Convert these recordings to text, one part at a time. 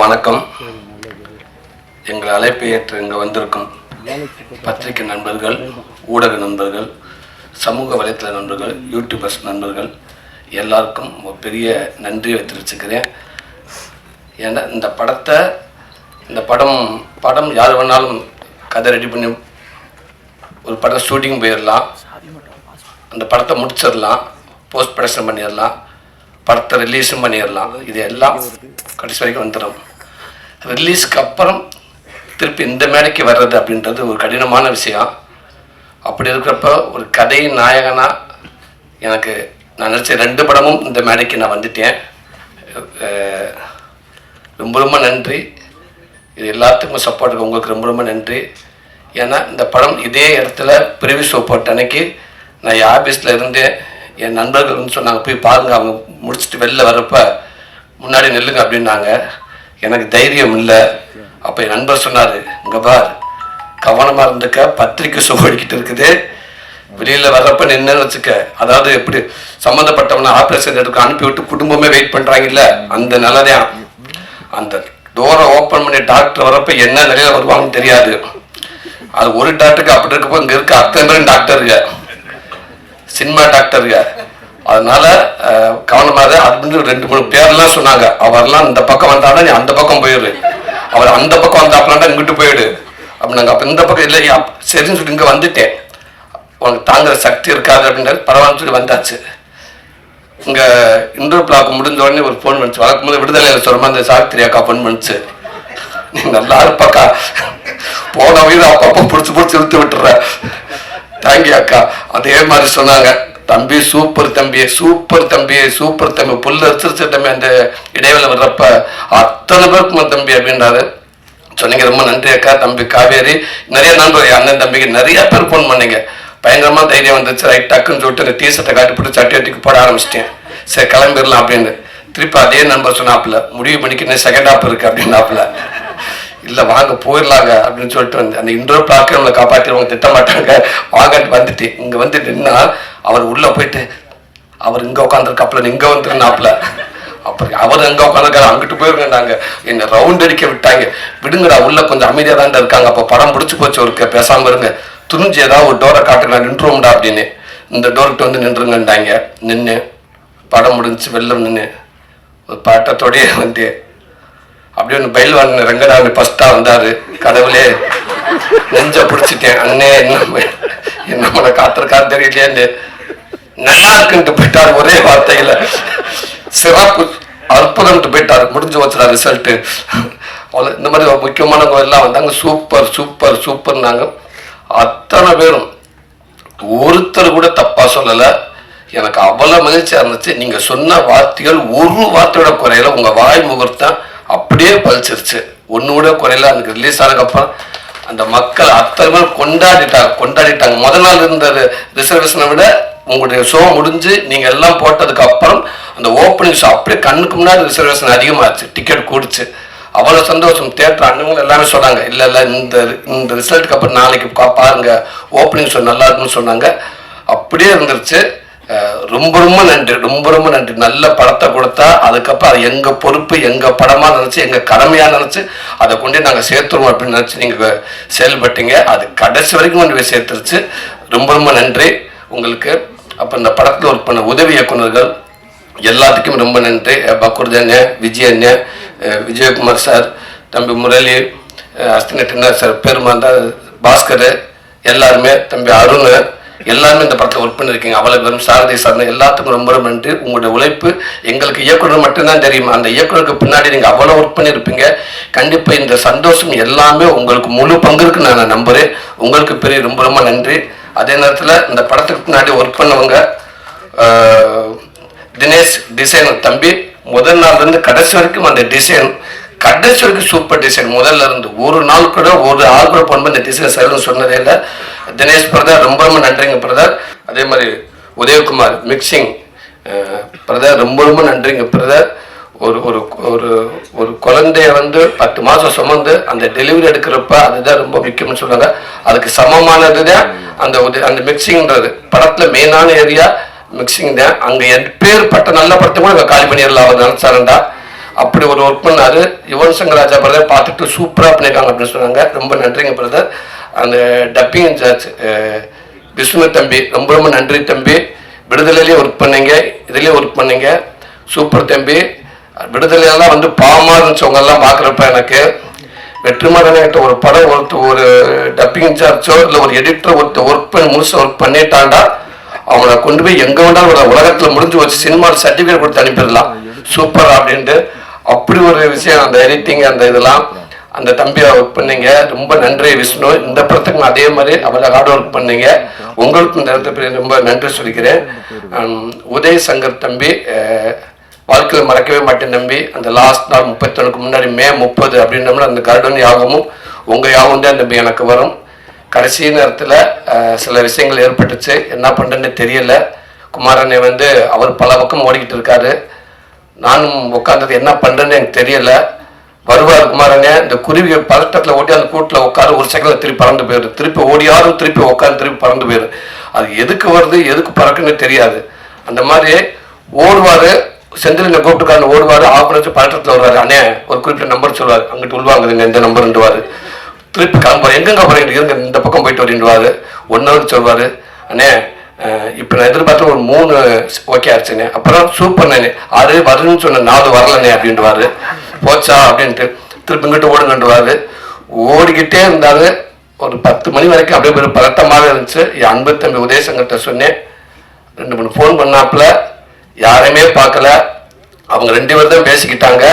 வணக்கம். எங்கள் அழைப்பை ஏற்று இங்கே வந்திருக்கும் பத்திரிகை நண்பர்கள் ஊடக நண்பர்கள் சமூக வலைத்தள நண்பர்கள் யூடியூபர்ஸ் நண்பர்கள் எல்லாருக்கும் ஒரு பெரிய நன்றியை தெரிவிச்சுக்கிறேன். ஏன்னா இந்த படத்தை இந்த படம் படம் யார் வேணாலும் கதை ரெடி பண்ணி ஒரு படம் ஷூட்டிங் போயிடலாம் அந்த படத்தை முடிச்சிடலாம் போஸ்ட் ப்ரொடக்ஷன் பண்ணிடலாம் படத்தை ரிலீஸும் பண்ணிடலாம் இது எல்லாம் கடைசி வரைக்கும் வந்துடும் ரிலீஸ்க்கு அப்புறம் திருப்பி இந்த மேடைக்கு வர்றது அப்படின்றது ஒரு கடினமான விஷயம். அப்படி இருக்கிறப்ப ஒரு கதையின் நாயகனாக எனக்கு நான் நினச்ச ரெண்டு படமும் இந்த மேடைக்கு நான் வந்துட்டேன். ரொம்ப ரொம்ப நன்றி. இது எல்லாத்துக்கும் சப்போர்ட் உங்களுக்கு ரொம்ப ரொம்ப நன்றி. ஏன்னா இந்த படம் இதே இடத்துல பிரிவி ஷோ போட்ட அன்னைக்கு நான் என் ஆஃபீஸில் இருந்தேன் என் நண்பர்கள் வந்து சொன்னாங்க போய் பாருங்க அவங்க முடிச்சுட்டு வெளில வரப்போ முன்னாடி நெல்லுங்க அப்படின்னாங்க. எனக்கு தைரியம் இல்லை. அப்போ என் நண்பர் சொன்னார் இங்கே பார் கவனமாக இருந்துக்க பத்திரிக்கை சுவடிக்கிட்டு இருக்குது. வெளியில் வர்றப்ப நின்னு வச்சுக்க. அதாவது எப்படி சம்மந்தப்பட்டவனை ஆப்ரேஷன் எடுக்க அனுப்பிவிட்டு குடும்பமே வெயிட் பண்ணுறாங்கல்ல அந்த நிலைதான். அந்த டோரை ஓப்பன் பண்ணி டாக்டர் வரப்போ என்ன நிலையில் வருவாங்கன்னு தெரியாது. அது ஒரு டாக்டருக்கு அப்படி இருக்கப்போ இங்கே இருக்க அத்தனை பேரும் டாக்டருங்க சினிமா டாக்டருங்க அதனால அஹ், கவனமா அது வந்து ரெண்டு மூணு பேர்லாம் சொன்னாங்க. அவர்லாம் இந்த பக்கம் வந்தாடா நீ அந்த பக்கம் போயிடு அவர் அந்த பக்கம் வந்தாப்பலாண்டா இங்கிட்டு போயிடு. அப்படின்னாங்க அப்போ இந்த பக்கம் இல்லை சரின்னு சொல்லி இங்கே வந்துட்டேன். உனக்கு தாங்குற சக்தி இருக்காது அப்படின்றது பரவாயில்ல சொல்லி வந்தாச்சு. இங்கே இன்டர் பிளாக் முடிஞ்ச உடனே ஒரு ஃபோன் பண்ணிச்சு வளர்க்கும் போது விடுதலையில் சொல்லுமா அந்த சாவித்திரி அக்கா ஃபோன் பண்ணிச்சு நீ நல்லா இருப்பாக்கா. போன உயிர் அப்பப்போ பிடிச்சி பிடிச்சி இழுத்து விட்டுற. தேங்க்யூ அக்கா. அதே மாதிரி சொன்னாங்க. தம்பி சூப்பர் தம்பி சூப்பர் தம்பி சூப்பர் தம்பி புல்லு அரிசிருச்ச தம்பி அந்த இடைவேளை வர்றப்ப. அத்தனை பேருக்கும் தம்பி அப்படின்றாரு. சொன்னீங்க ரொம்ப நன்றி அக்கா தம்பி காவேரி. நிறைய நண்பர் அண்ணன் தம்பிக்கு நிறைய பேர் ஃபோன் பண்ணீங்க. பயங்கரமா தைரியம் வந்துச்சு. ரைட் டக்குன்னு சொல்லிட்டு அந்த டீஷர்ட்டை காட்டி போட்டு சட்டி வட்டிக்கு போட ஆரம்பிச்சிட்டேன். சரி கிளம்பிடலாம் அப்படின்னு. திருப்பி அதே நண்பர் சொன்னாப்புல முடிவு பண்ணிக்கு இன்னும் செகண்ட் ஆப் இருக்கு அப்படின்னாப்புல. இல்லை வாங்க போயிடலாங்க அப்படின்னு சொல்லிட்டு வந்து அந்த இன்டோர் பிளாக்கை நம்மளை காப்பாற்றிடுவாங்க திட்ட மாட்டாங்க வாங்கன்ட்டு வந்துட்டு இங்கே வந்து நின்னா அவர் உள்ளே போயிட்டு அவர் இங்கே உட்காந்துருக்காப்புல இங்கே வந்துருந்தாப்புல. அப்புறம் அவர் எங்க உட்காந்துருக்காரு அங்கிட்டு போயிருந்தாங்க என்னை ரவுண்ட் அடிக்க விட்டாங்க. விடுங்கடா உள்ள கொஞ்சம் அமைதியாக தான் இருக்காங்க. அப்போ படம் பிடிச்சி போச்சு ஒருக்க பேசாமல் இருங்க. துணிஞ்சு ஏதாவது ஒரு டோரை காட்டுங்க நின்றுவோம்டா அப்படின்னு. இந்த டோர்கிட்ட வந்து நின்றுங்கன்றாங்க நின்று படம் முடிஞ்சு வெளில நின்று ஒரு பாட்டத்தோடையே வந்து அப்படியே ஒன்று பயில்வான் ரங்கடாமி ஃபஸ்ட்டாக வந்தார் கடவுளே. நெஞ்ச பிடிச்சிட்டேன். அண்ணே என்ன என்ன நம்மளை காத்திருக்காரு தெரியலையே நல்லா இருக்குன்ட்டு போயிட்டார் ஒரே வார்த்தையில. சிறப்பு அற்புதம்ட்டு போயிட்டார் முடிஞ்சு வச்சுடா ரிசல்ட்டு அவ்வளோ இந்த மாதிரி முக்கியமானவங்க எல்லாம் வந்தாங்க சூப்பர் சூப்பர் சூப்பர்னாங்க அத்தனை பேரும் ஒருத்தர் கூட தப்பா சொல்லல. எனக்கு அவ்வளவு மகிழ்ச்சியா இருந்துச்சு. நீங்க சொன்ன வார்த்தைகள் ஒரு வார்த்தையோட குறையில. உங்க வாய் முகூர்த்தம் அப்படியே பழிச்சிருச்சு ஒன்று கூட குறையில. அதுக்கு ரிலீஸ் ஆனதுக்கப்புறம் அந்த மக்கள் அத்தனை பேர் கொண்டாடிட்டாங்க கொண்டாடிட்டாங்க. முதல் நாள் இருந்த ரிசர்வேஷனை விட உங்களுடைய ஷோ முடிஞ்சு நீங்கள் எல்லாம் போட்டதுக்கு அப்புறம் அந்த ஓப்பனிங் ஷோ அப்படியே கண்ணுக்கு முன்னாடி ரிசர்வேஷன் அதிகமாகிடுச்சு டிக்கெட் கூடுச்சு. அவ்வளோ சந்தோஷம். தேட்டர் அண்ணங்களும் எல்லாமே சொன்னாங்க இல்லை இல்லை இந்த இந்த ரிசல்ட்டுக்கு அப்புறம் நாளைக்கு பாருங்க. ஓப்பனிங் ஷோ நல்லா இருக்குன்னு சொன்னாங்க. அப்படியே இருந்துருச்சு. ரொம்ப ரொம்ப நன்றி. ரொம்ப ரொம்ப நன்றி. நல்ல படத்தை கொடுத்தா அதுக்கப்புறம் அது எங்கள் பொறுப்பு எங்கள் படமாக நினச்சி எங்கள் கடமையாக நினச்சி அதை கொண்டு நாங்கள் சேர்த்துருவோம் அப்படின்னு நினச்சி நீங்கள் செயல்பட்டீங்க. அது கடைசி வரைக்கும் கொண்டு போய் சேர்த்துருச்சு. ரொம்ப ரொம்ப நன்றி. உங்களுக்கு அப்போ இந்த படத்தில் ஒர்க் பண்ண உதவி இயக்குனர்கள் எல்லாத்துக்கும் ரொம்ப நன்றி. அஹ் அண்ணன் விஜய் அண்ணன் விஜயகுமார் சார் தம்பி முரளி அஹ் சார் பெருமாந்தா பாஸ்கர் எல்லாருமே தம்பி அருண் எல்லாருமே இந்த படத்தில் ஒர்க் பண்ணியிருக்கீங்க அவ்வளோ பெரும் சாரதி சார்ந்த எல்லாத்துக்கும் ரொம்ப ரொம்ப நன்றி. உங்களுடைய உழைப்பு எங்களுக்கு இயக்குனர் மட்டும்தான் தெரியும்? அந்த இயக்குனருக்கு பின்னாடி நீங்கள் அவ்வளோ ஒர்க் பண்ணியிருப்பீங்க கண்டிப்பாக இந்த சந்தோஷம் எல்லாமே உங்களுக்கு முழு பங்கு இருக்குன்னு நான் நம்புறேன். உங்களுக்கு பெரிய ரொம்ப ரொம்ப நன்றி. அதே நேரத்தில் இந்த படத்துக்கு முன்னாடி ஒர்க் பண்ணவங்க தினேஷ் டிசைன் தம்பி முதல் நாள்லேருந்து கடைசி வரைக்கும் அந்த டிசைன் கடைசி வரைக்கும் சூப்பர் டிசைன் முதல்ல இருந்து ஒரு நாள் கூட ஒரு ஆள் கூட போன இந்த டிசைன் சரின்னு சொன்னதே இல்லை. தினேஷ் பிரதர் ரொம்ப ரொம்ப நன்றிங்க பிரதர் அதே மாதிரி உதயகுமார் மிக்சிங் பிரதர் ரொம்ப ரொம்ப நன்றிங்க பிரதர் ஒரு ஒரு ஒரு ஒரு குழந்தைய வந்து பத்து மாதம் சுமந்து அந்த டெலிவரி எடுக்கிறப்ப அதுதான் ரொம்ப முக்கியம்னு சொல்றாங்க அதுக்கு சமமானது தான் அந்த ஒரு அந்த மிக்சிங்ன்றது படத்துல மெயினான ஏரியா மிக்சிங் தான். அங்க எப்பேற்பட்ட நல்ல படத்தை கூட அங்க காலி பண்ணிடலாம் அவர் நினைச்சாருண்டா. அப்படி ஒரு ஒர்க் பண்ணாரு. யுவன் சங்கர் ராஜா பிரதர் பார்த்துட்டு சூப்பராக பண்ணியிருக்காங்க அப்படின்னு சொன்னாங்க. ரொம்ப நன்றிங்க பிரதர் அந்த டப்பிங் இன்சார்ஜ் விஷ்ணு தம்பி ரொம்ப ரொம்ப நன்றி தம்பி. விடுதலையிலேயே ஒர்க் பண்ணீங்க. இதுலேயே ஒர்க் பண்ணீங்க. சூப்பர் தம்பி. விடுதலையெல்லாம் வந்து பாவமாக இருந்துச்சவங்க எல்லாம் பார்க்குறப்ப எனக்கு வெற்றிமாறன்கிட்ட ஒரு படம் ஒருத்தர் ஒரு டப்பிங் இன்சார்ஜோ இல்லை ஒரு எடிட்டர் ஒருத்தர் ஒர்க் பண்ணி முழுசாக ஒர்க் பண்ணிட்டாண்டா அவங்கள கொண்டு போய் எங்கே வேணாலும் ஒரு உலகத்தில் முடிஞ்சு வச்சு சினிமா சர்டிஃபிகேட் கொடுத்து அனுப்பிடலாம். சூப்பர் அப்படின்ட்டு அப்படி ஒரு விஷயம் அந்த எடிட்டிங் அந்த இதெல்லாம் அந்த தம்பியை ஒர்க் பண்ணீங்க. ரொம்ப நன்றி விஷ்ணு. இந்த படத்துக்கும் அதே மாதிரி அவரை ஹார்ட் ஒர்க் பண்ணீங்க. உங்களுக்கும் இந்த இடத்துல ரொம்ப நன்றி சொல்லிக்கிறேன். உதய் சங்கர் தம்பி வாழ்க்கையில் மறக்கவே மாட்டேன் தம்பி. அந்த லாஸ்ட் நாள் முப்பத்தொன்னுக்கு முன்னாடி மே முப்பது அப்படின்னோம்னா அந்த கருடன் யாகமும் உங்கள் யாகம் தான் தம்பி எனக்கு வரும். கடைசி நேரத்தில் சில விஷயங்கள் ஏற்பட்டுச்சு. என்ன பண்ணுறேன்னு தெரியல. குமாரனை வந்து அவர் பல பக்கம் ஓடிக்கிட்டு இருக்காரு. நானும் உட்காந்தது என்ன பண்ணுறேன்னு எனக்கு தெரியல. வருவார் குமாரனே. இந்த குருவி பதட்டத்தில் ஓடி அந்த கூட்டில் உட்காரு ஒரு செகண்டில் திருப்பி பறந்து போயிடும் திருப்பி ஓடியாரும் திருப்பி உட்காந்து திருப்பி பறந்து போயிடும் அது எதுக்கு வருது எதுக்கு பறக்குன்னு தெரியாது. அந்த மாதிரி ஓடுவார் செந்திலிங்க கூப்பிட்டுக்காரன் ஓடுவார். ஆப்பரேஷன் பதட்டத்தில் வருவார். அண்ணே ஒரு குறிப்பிட்ட நம்பர் சொல்லுவார். அங்கிட்டு உள்வாங்குதுங்க இந்த நம்பர்ன்றவார் திருப்பி கிளம்புவார். எங்கெங்க போறீங்க? இருங்க இந்த பக்கம் போயிட்டு வரீன்னுவாரு. ஒன் ஹவர் சொல்வார் அண்ணே இப்போ நான் எதிர்பார்த்த ஒரு மூணு ஓகே ஆச்சுண்ணே அப்புறம் சூப்பர் நானே ஆறு வருதுன்னு சொன்ன நாலு வரலண்ணே அப்படின்ட்டுவாரு போச்சா? அப்படின்ட்டு திருப்பி இங்கிட்டு ஓடுங்கன்றுவாரு ஓடிக்கிட்டே இருந்தாரு. ஒரு பத்து மணி வரைக்கும் அப்படியே ஒரு பதட்டமாக இருந்துச்சு. என் அன்பு தம்பி சொன்னேன். ரெண்டு மூணு ஃபோன் பண்ணாப்புல. யாரையுமே பார்க்கல. அவங்க ரெண்டு பேரும் தான் பேசிக்கிட்டாங்க.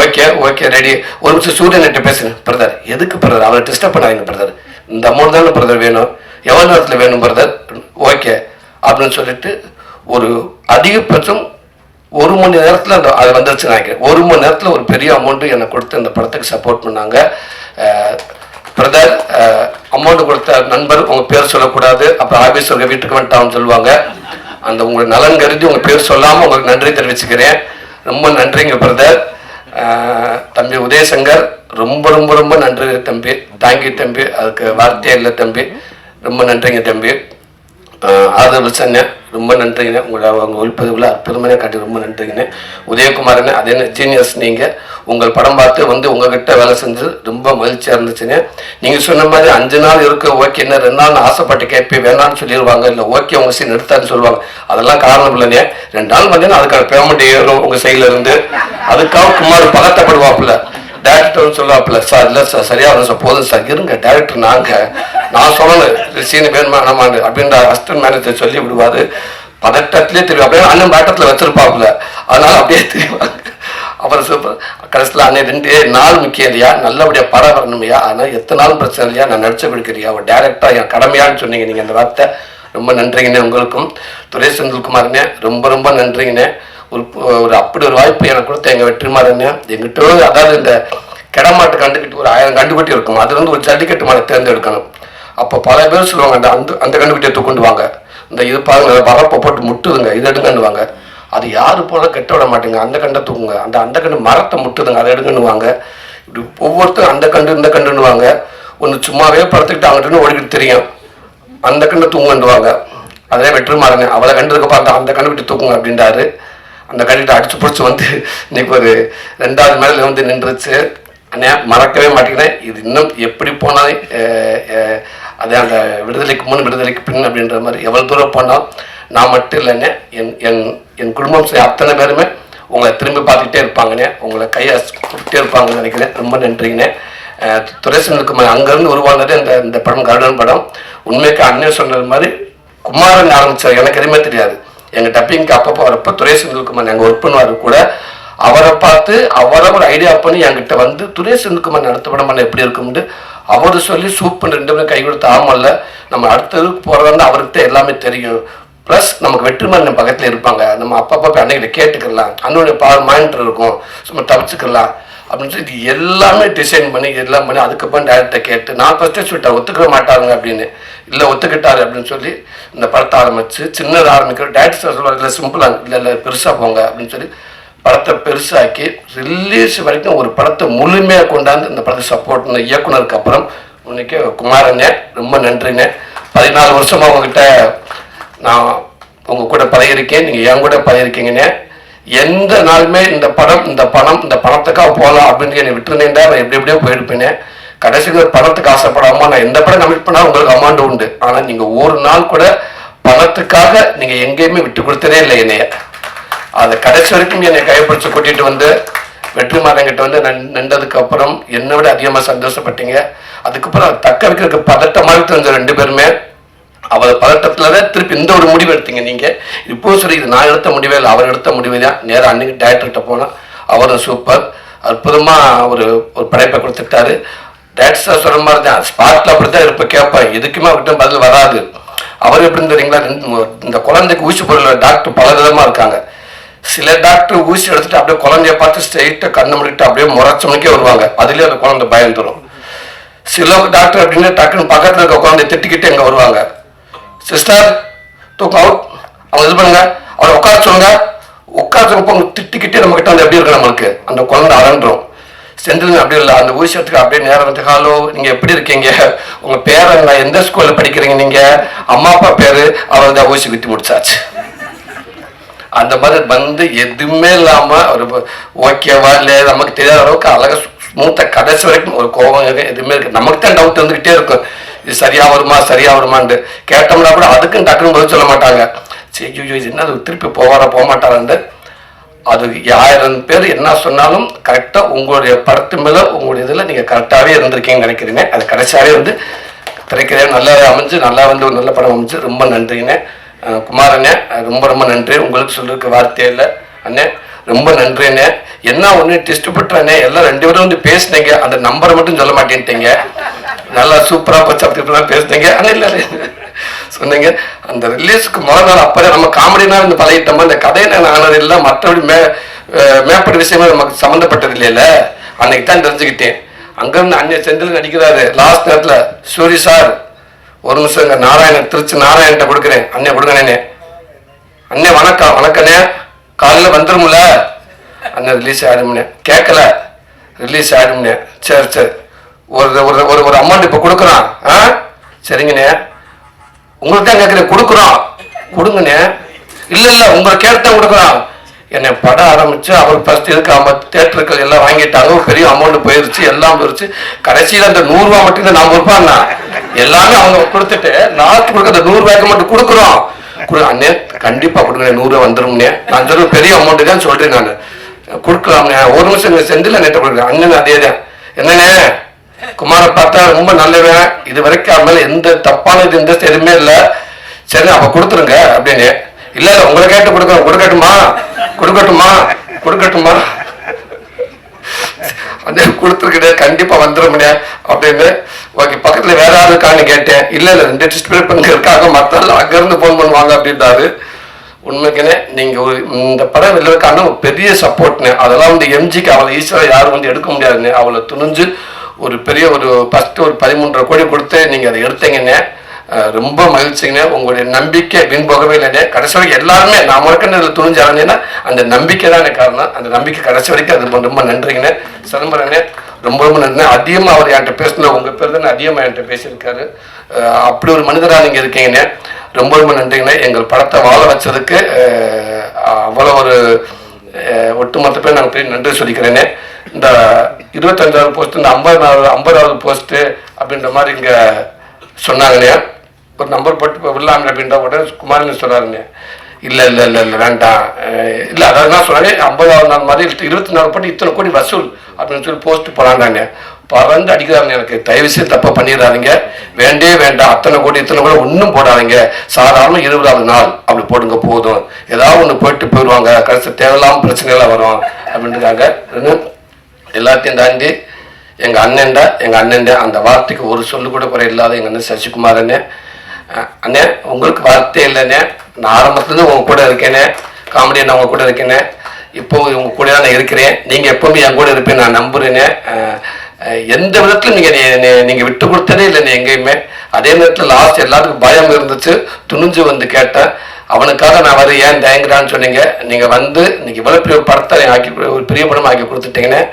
ஓகே ஓகே ரெடி ஒரு நிமிஷம் சூரியன்கிட்ட பேசுங்க பிரதர் எதுக்கு பிரதர் அவரை டிஸ்டர்ப் பண்ணாதீங்க பிரதர் இந்த அமௌண்ட் தானே பிரதர் வேணும். எவ்வளோ நேரத்தில் வேணும் பிரதர் ஓகே அப்படின்னு சொல்லிட்டு ஒரு அதிகபட்சம் ஒரு மணி நேரத்தில் அந்த அது வந்துருச்சு நினைக்கிறேன். ஒரு மணி நேரத்தில் ஒரு பெரிய அமௌண்ட்டு எனக்கு கொடுத்து அந்த படத்துக்கு சப்போர்ட் பண்ணாங்க. பிரதர் அமௌண்ட் கொடுத்த நண்பர் உங்கள் பேர் சொல்லக்கூடாது. அப்புறம் ஆஃபீஸ் உங்கள் வீட்டுக்கு வந்துட்டான்னு சொல்லுவாங்க. அந்த உங்கள் நலன் கருதி உங்கள் பேர் சொல்லாமல் உங்களுக்கு நன்றி தெரிவிச்சுக்கிறேன். ரொம்ப நன்றிங்க பிரதர் தம்பி உதயசங்கர் ரொம்ப ரொம்ப ரொம்ப நன்றி தம்பி. தேங்க்யூ தம்பி. அதுக்கு வார்த்தையே இல்லை தம்பி. ரொம்ப நன்றிங்க தம்பி. ஆதரவு சொன்னேன் ரொம்ப நன்றிங்கண்ணே. உங்களை அவங்க ஒளிப்பதிவில் அற்புதமான காட்டி ரொம்ப நன்றிங்கண்ணே. உதயகுமாரண்ணே அதே ஜீனியஸ் நீங்கள் உங்கள் படம் பார்த்து வந்து உங்ககிட்ட வேலை செஞ்சு ரொம்ப மகிழ்ச்சியாக இருந்துச்சுங்க நீங்கள் சொன்ன மாதிரி அஞ்சு நாள் இருக்க ஓகே என்ன ரெண்டு நாள் ஆசைப்பட்டு கேட்பேன். வேணான்னு சொல்லிடுவாங்க இல்லை ஓகே உங்கள் சீன் எடுத்தாருன்னு சொல்லுவாங்க. அதெல்லாம் காரணம் இல்லைண்ணே. ரெண்டு நாள் பார்த்தீங்கன்னா அதுக்கான பேமெண்ட் ஏறும் உங்கள் சைடில் இருந்து. அதுக்காக குமார் பதட்டப்படுவாப்புல. டேரக்டர்னு சொல்லுவாப்புல சார் இல்லை சார் சரியாக வரும் சார் போதும் சார் இருங்க டேரக்டர் நாங்கள் நான் சொல்லணும் சீனு வேணுமா வேணாமான்னு அப்படின்ற அஸ்டன் மேனேஜர் சொல்லி விடுவார். பதட்டத்திலே தெரியும் அப்படியே அண்ணன் பேட்டத்தில் வச்சிருப்பாப்புல. அதனால அப்படியே தெரியுவாங்க அப்புறம் சூப்பர் கடைசியில் அண்ணன் ரெண்டு நாள் முக்கியம் இல்லையா? நல்லபடியாக படம் வரணுமையா? ஆனால் எத்தனை நாள் பிரச்சனை இல்லையா? நான் நடிச்சு கொடுக்குறியா? ஒரு டேரக்டாக என் கடமையான்னு சொன்னீங்க நீங்கள் அந்த வார்த்தை. ரொம்ப நன்றிங்கண்ணே உங்களுக்கும். துரை செந்தில்குமார்ண்ணே ரொம்ப ரொம்ப நன்றிங்கண்ணே. ஒரு ஒரு அப்படி ஒரு வாய்ப்பு எனக்கு கொடுத்த எங்கள் வெற்றிமாறன்னு எங்கிட்ட அதாவது இந்த கிடமாட்டு கண்டுக்கிட்டு ஒரு ஆயிரம் கண்டுபிட்டி இருக்கும் அதுலேருந்து ஒரு ஜல்லிக்கட்டு மாடை தேர்ந்தெடுக்கணும். அப்போ பல பேர் சொல்லுவாங்க அந்த அந்த அந்த கண்டுபிட்டியை தூக்கொண்டு வாங்க. இந்த இது பாருங்க வரப்பை போட்டு முட்டுதுங்க இது எடுங்கன்னுவாங்க அது யாரு போல கெட்ட விட மாட்டேங்க அந்த கண்டை தூக்குங்க. அந்த அந்த கண்டு மரத்தை முட்டுதுங்க அதை எடுங்கன்னுவாங்க இப்படி ஒவ்வொருத்தரும் அந்த கண்டு இந்த கண்டுன்னுவாங்க ஒன்று சும்மாவே படுத்துக்கிட்டு அங்கிட்டு ஓடிக்கிட்டு தெரியும். அந்த கண்டு தூங்குன்னுவாங்க அதே வெற்றி மாறுங்க அவளை கண்டதுக்கு பார்த்தா அந்த கண்டு விட்டு தூக்குங்க அப்படின்றாரு. அந்த கட்டிட்டு அடிச்சு பிடிச்சி வந்து இன்னைக்கு ஒரு ரெண்டாவது மேலே வந்து நின்றுச்சு. அண்ணே மறக்கவே மாட்டேங்கிறேன். இது இன்னும் எப்படி போனாலும் அதே அது அந்த விடுதலைக்கு முன் விடுதலைக்கு பின் அப்படின்ற மாதிரி எவ்வளோ தூரம் போனால் நான் மட்டும் இல்லைண்ணே என் என் என் குடும்பம் செய்ய அத்தனை பேருமே உங்களை திரும்பி பார்த்துக்கிட்டே இருப்பாங்கண்ணே உங்களை கையை கொடுத்துட்டே இருப்பாங்கன்னு நினைக்கிறேன். ரொம்ப நன்றிங்கண்ணே அஹ், அங்கேருந்து உருவானது இந்த இந்த படம் கருடன் படம். உண்மைக்கு அண்ணன் சொன்னது மாதிரி குமாரன் ஆரம்பித்தார் எனக்கு எதுவுமே தெரியாது. எங்க டப்பிங்க்கு அப்பப்போ வரப்போ துரை செந்தில்குமார் எங்க ஒர்க் பண்ணுவார் கூட அவரை பார்த்து அவரை ஒரு ஐடியா பண்ணி என்கிட்ட வந்து துரை செந்தில்குமார் அடுத்த படம் பண்ண எப்படி இருக்கும்னு அவர் சொல்லி சூப்பர் ரெண்டு பேரும் கை கொடுத்து ஆமல்ல நம்ம அடுத்ததுக்கு போறதா அவருக்கு தான் எல்லாமே தெரியும். ப்ளஸ் நமக்கு வெற்றிமாறன் பக்கத்தில் இருப்பாங்க. நம்ம அப்பப்போ போய் அன்னைக்கிட்ட கேட்டுக்கலாம். அண்ணனுடைய பா மானிட்டர் இருக்கும். சும்மா தவிச்சுக்கலாம். அப்படின்னு சொல்லி எல்லாமே டிசைன் பண்ணி எல்லாம் பண்ணி அதுக்கப்புறம் டேரக்டரை கேட்டு நான் ஃபஸ்ட்டே சொல்லிட்டேன் ஒத்துக்க மாட்டாங்க அப்படின்னு. இல்லை ஒத்துக்கிட்டாரு அப்படின்னு சொல்லி இந்த படத்தை ஆரம்பிச்சு சின்னதாக ஆரம்பிக்கிற டேரக்டர் சொல்லுவாங்க இல்லை சிம்பிளாக இல்லை இல்லை பெருசாக போங்க அப்படின்னு சொல்லி படத்தை பெருசாக்கி ரிலீஸ் வரைக்கும் ஒரு படத்தை முழுமையாக கொண்டாந்து இந்த படத்தை சப்போர்ட் பண்ண இயக்குனருக்கு அப்புறம் இன்னைக்கு குமாரண்ணே ரொம்ப நன்றிண்ணே பதினாலு வருஷமாக உங்ககிட்ட நான் உங்கள் கூட பழகிருக்கேன் நீங்கள் என் கூட பழகிருக்கீங்கண்ணே எந்த நாளுமே இந்த படம் இந்த பணம் இந்த பணத்துக்காக போகலாம் அப்படின்னு என்னை விட்டுருந்தேன்டா நான் எப்படி எப்படியோ போயிருப்பேனே கடைசிக்கு ஒரு பணத்துக்கு ஆசைப்படாமல் நான் எந்த படம் கமிட் பண்ணா உங்களுக்கு அமௌண்ட் உண்டு. ஆனால் நீங்கள் ஒரு நாள் கூட பணத்துக்காக நீங்கள் எங்கேயுமே விட்டு கொடுத்ததே இல்லை என்னைய. அதை கடைசி வரைக்கும் என்னை கைப்பிடிச்சு கூட்டிகிட்டு வந்து வெற்றி கிட்ட வந்து நன்- நின்றதுக்கு அப்புறம் என்னை விட அதிகமாக சந்தோஷப்பட்டீங்க. அதுக்கப்புறம் தக்க வைக்கிறதுக்கு பதட்டமாக தெரிஞ்ச ரெண்டு பேருமே அவர் பதட்டத்துல தான் திருப்பி இந்த ஒரு முடிவு எடுத்தீங்க நீங்க. இப்போ சரி இது நான் எடுத்த முடிவே இல்லை அவர் எடுத்த முடிவு தான் நேரம் அன்னைக்கு டேரக்டர்கிட்ட போனோம் அவரும் சூப்பர் அற்புதமா ஒரு ஒரு படைப்பை கொடுத்துட்டாரு. டேரக்டர் சொல்ற மாதிரி தான் ஸ்பாட்ல அப்படித்தான் இருப்ப கேட்பேன். எதுக்குமே அவர்கிட்ட பதில் வராது. அவர் எப்படின்னு தெரியுங்களா இந்த குழந்தைக்கு ஊசி பொருள் டாக்டர் பல விதமா இருக்காங்க. சில டாக்டர் ஊசி எடுத்துட்டு அப்படியே குழந்தைய பார்த்து ஸ்ட்ரெயிட்டாக கண்ணு முடிட்டு அப்படியே முறைச்சவனுக்கே வருவாங்க. அதுலேயே அந்த குழந்தை பயந்துடும் சில டாக்டர் அப்படின்னு டக்குன்னு பக்கத்தில் இருக்க குழந்தைய திட்டிக்கிட்டு அங்கே வருவாங்க. சிஸ்டர் தூக்கம் அவுட் அவங்க இது பண்ணுங்க. அவரை உட்கார சொல்லுங்க. உட்கார சொல்லுங்க அவங்க திட்டிக்கிட்டே நம்ம கிட்ட வந்து எப்படி இருக்கு நம்மளுக்கு? அந்த குழந்தை அலண்டுரும் செந்தில் அப்படி இல்லை. அந்த ஊசி அப்படியே நேரம் வந்து ஹலோ நீங்கள் எப்படி இருக்கீங்க? உங்கள் பேர் என்ன எந்த ஸ்கூலில் படிக்கிறீங்க நீங்கள் அம்மா அப்பா பேர் அவர் தான் ஊசி குத்தி முடிச்சாச்சு. அந்த மாதிரி வந்து எதுவுமே இல்லாமல் ஒரு ஓகேவா இல்லை நமக்கு தெரியாத அளவுக்கு அழகாக ஸ்மூத்தாக கடைசி வரைக்கும் ஒரு கோபம் எதுவுமே இருக்குது நமக்கு தான் டவுட் வந்துக்கிட்டே இருக்கும். இது சரியா வருமா சரியா வருமான்ட்டு கேட்டோம்னா கூட அதுக்கும் டக்குன்னு பதில் சொல்ல மாட்டாங்க. சரி இது என்ன அது திருப்பி போவாரா போக மாட்டாரான்ட்டு அது ஆயிரம் பேர் என்ன சொன்னாலும் கரெக்டாக உங்களுடைய படத்து மேல உங்களுடைய இதில் நீங்க கரெக்டாகவே இருந்திருக்கீங்கன்னு நினைக்கிறீங்க. அது கடைசியாவே வந்து திரைக்கதையா நல்லா அமைஞ்சு நல்லா வந்து ஒரு நல்ல படம் அமைஞ்சு ரொம்ப நன்றிங்கண்ணே குமாரண்ணே ரொம்ப ரொம்ப நன்றி. உங்களுக்கு சொல்றதுக்கு வார்த்தையே இல்லை. அண்ணே ரொம்ப நன்றிண்ணே. என்ன ஒன்று டெஸ்ட் அண்ணே எல்லாம் ரெண்டு பேரும் வந்து பேசினீங்க. அந்த நம்பரை மட்டும் சொல்ல மாட்டேன்ட்டீங்க. நல்லா சூப்பராக பச்சை அப்படி இப்படிலாம் பேசுனீங்க. ஆனால் இல்லை சொன்னீங்க. அந்த ரிலீஸுக்கு முதல் நாள் அப்பவே நம்ம காமெடினா இருந்து பழகிட்டோமா? இந்த கதையை நான் ஆனது இல்லை மற்றபடி மே அஹ் மேற்பட்ட விஷயமா நமக்கு சம்மந்தப்பட்டது இல்லையில அன்னைக்கு தான் தெரிஞ்சுக்கிட்டேன். அங்கேருந்து அன்னிய செந்தில் நடிக்கிறாரு. லாஸ்ட் நேரத்தில் சூரி சார் ஒரு நிமிஷம் நாராயணன் திருச்சி நாராயண்கிட்ட கொடுக்குறேன். அண்ணே. கொடுங்கண்ணே அண்ணே வணக்கம் வணக்கண்ணே. காலையில் வந்துடும்ல அண்ணன் ரிலீஸ் ஆயிடும்னே. கேட்கல ரிலீஸ் ஆயிடும்னே. சரி சரி. ஒரு ஒரு ஒரு ஒரு அமௌண்ட் இப்போ கொடுக்குறான். ஆ? சரிங்கண்ணே. உங்களுக்கு தான் கேட்குறேன் கொடுக்குறோம் கொடுங்கண்ணே. இல்லை இல்லை உங்களை கேட்டு கொடுக்குறான். என்னை படம் ஆரம்பித்து அவர் ஃபஸ்ட்டு இதுக்கு ஐம்பது தேட்டருக்கு எல்லாம் வாங்கிட்டாங்க பெரிய அமௌண்ட் போயிருச்சு எல்லாம் போயிருச்சு. கடைசியில் அந்த நூறுரூவா மட்டும் தான் நான் கொடுப்பாண்ணா எல்லாமே அவங்க கொடுத்துட்டு நாளைக்கு கொடுக்க அந்த நூறுரூவாய்க்கு மட்டும் கொடுக்குறோம். அண்ணே கண்டிப்பாக கொடுங்க நூறு வந்துடும்னே நான் சொல்ற பெரிய அமௌண்ட்டு தான் சொல்கிறேன் நான். கொடுக்கலாம்ண்ணே ஒரு நிமிஷம் இங்கே செந்தில் நேற்று கொடுக்குறேன். அண்ணன் அதே தான். என்னண்ணே? குமாரை பார்த்தா ரொம்ப நல்லவன். இது வரைக்கும் அவன் எந்த தப்பான இது எந்த எதுவுமே இல்லை. சரி அப்போ கொடுத்துருங்க அப்படின்னு. இல்லை இல்லை உங்களை கேட்டு கொடுக்கணும் கொடுக்கட்டுமா? கொடுக்கட்டுமா? கொடுக்கட்டுமா? வந்து கொடுத்துருக்கிட்டே கண்டிப்பாக வந்துருமுடியா அப்படின்னு. ஓகே பக்கத்தில் வேற யாரும் இருக்கான்னு கேட்டேன். இல்லை இல்லை ரெண்டு டிஸ்பிளே பண்ணி இருக்காங்க மத்த அங்க இருந்து பண்ணுவாங்க அப்படின்றாரு. உண்மைக்குனே நீங்கள் ஒரு இந்த படம் வெளியிருக்கான ஒரு பெரிய சப்போர்ட்னு அதெல்லாம் வந்து எம்ஜிக்கு அவளை ஈஸியாக யாரும் வந்து எடுக்க முடியாதுன்னு அவளை துணிஞ்சு ஒரு பெரிய ஒரு ஃபஸ்ட்டு ஒரு பதிமூன்றரை கோடி கொடுத்து நீங்கள் அதை எடுத்தீங்கன்னு ரொம்ப மகிழ்ச்சிங்கண்ணே உங்களுடைய நம்பிக்கை வீண் போகவே இல்லை கடைசி வரைக்கும் எல்லாருமே நான் முறக்கன்னு துணிஞ்சு ஆனேன்னா அந்த நம்பிக்கை தான் எனக்கு காரணம். அந்த நம்பிக்கை கடைசி வரைக்கும் அது ரொம்ப- ரொம்ப நன்றிங்கண்ணே சிதம்பரண்ணே ரொம்ப ரொம்ப நன்றி அதிகமாக அவர் என்கிட்ட பேசின உங்கள் பேர் தான் அதிகமாக என்கிட்ட பேசியிருக்காரு. அப்படி ஒரு மனிதராக நீங்கள் இருக்கீங்கண்ணே. ரொம்ப ரொம்ப நன்றிங்கண்ணே எங்கள் படத்தை வாழ வச்சதுக்கு அவ்வளோ ஒரு ஒட்டுமொத்த பேர் நான் பெரிய நன்றி சொல்லிக்கிறேனே இந்த இருபத்தஞ்சாவது போஸ்ட் இந்த ஐம்பதாவது ஐம்பதாவது போஸ்ட்டு அப்படின்ற மாதிரி இங்கே சொன்னாங்கண்ணே. ஒரு நம்பர் போட்டு இப்போ அப்படின்ற உடனே குமாரன் சொல்கிறாருங்க இல்லை இல்லை இல்லை இல்லை வேண்டாம். இல்லை அதாவது நான் சொன்னேன். ஐம்பதாவது நாள் மாதிரி இருபத்தி நாலு போட்டு இத்தனை கோடி வசூல் அப்படின்னு சொல்லி போஸ்ட் போனாங்க பறந்து அடிக்கிறாங்க எனக்கு. தயவு செய்து தப்பா பண்ணிடாதீங்க வேண்டே வேண்டாம். அத்தனை கோடி இத்தனை கோடி ஒன்றும் போடாதீங்க. சாதாரண இருபதாவது நாள். அப்படி போடுங்க போதும். ஏதாவது ஒன்று போயிட்டு போயிடுவாங்க. கடைசி தேவையில்லாமல் பிரச்சனைலாம் வரும் அப்படின்றாங்க. எல்லாத்தையும் தாண்டி எங்கள் அண்ணன்டா எங்கள் அண்ணன்டா அந்த வார்த்தைக்கு ஒரு சொல்லு கூட குறை இல்லாத எங்கள் அண்ணன் சசிகுமார் அண்ணே உங்களுக்கு வார்த்தை இல்லைண்ணே. நான் ஆரம்பத்துலேருந்து உங்க கூட இருக்கேனே காமெடி நான் உங்கள் கூட இருக்கேனே இப்போ உங்கள் கூட நான் இருக்கிறேன். நீங்கள் எப்போவுமே என் கூட இருப்பேன் நான் நம்புறேனே எந்த விதத்துல நீங்கள் நீங்கள் விட்டு கொடுத்ததே இல்லை எங்கேயுமே. அதே நேரத்தில் லாஸ்ட் எல்லாத்துக்கும் பயம் இருந்துச்சு. துணிஞ்சு வந்து கேட்டேன். அவனுக்காக நான் வர ஏன் தயங்குறான்னு சொன்னீங்க. நீங்கள் வந்து இன்னைக்கு இவ்வளோ பெரிய படத்தை ஆக்கி கொடு- ஒரு பெரிய படம் ஆக்கி கொடுத்துட்டீங்கன்னு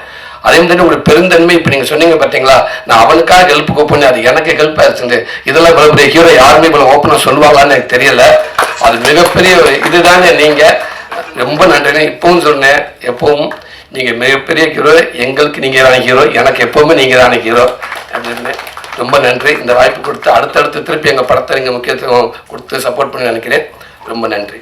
அதே மாதிரி ஒரு பெருந்தன்மை இப்போ நீங்கள் சொன்னீங்க பார்த்தீங்களா நான் அவனுக்காக ஹெல்ப் கூப்பிட்டு அது எனக்கு ஹெல்ப் ஆயிடுச்சு இதெல்லாம் இவ்வளோ பெரிய ஹீரோ யாருமே இவ்வளோ ஓப்பனாக சொல்லுவாங்களான்னு எனக்கு தெரியல. அது மிகப்பெரிய ஒரு இதுதானே நீங்கள் ரொம்ப நன்றினே இப்பவும் சொன்னேன். எப்பவும் நீங்கள் மிகப்பெரிய ஹீரோ எங்களுக்கு நீங்கள் தானே ஹீரோ எனக்கு எப்பவுமே நீங்கள் தானே ஹீரோ அப்படின்னு ரொம்ப நன்றி. இந்த வாய்ப்பு கொடுத்து அடுத்தடுத்து திருப்பி எங்கள் படத்தை நீங்கள் முக்கியத்துவம் கொடுத்து சப்போர்ட் பண்ணி நினைக்கிறேன். ரொம்ப நன்றி.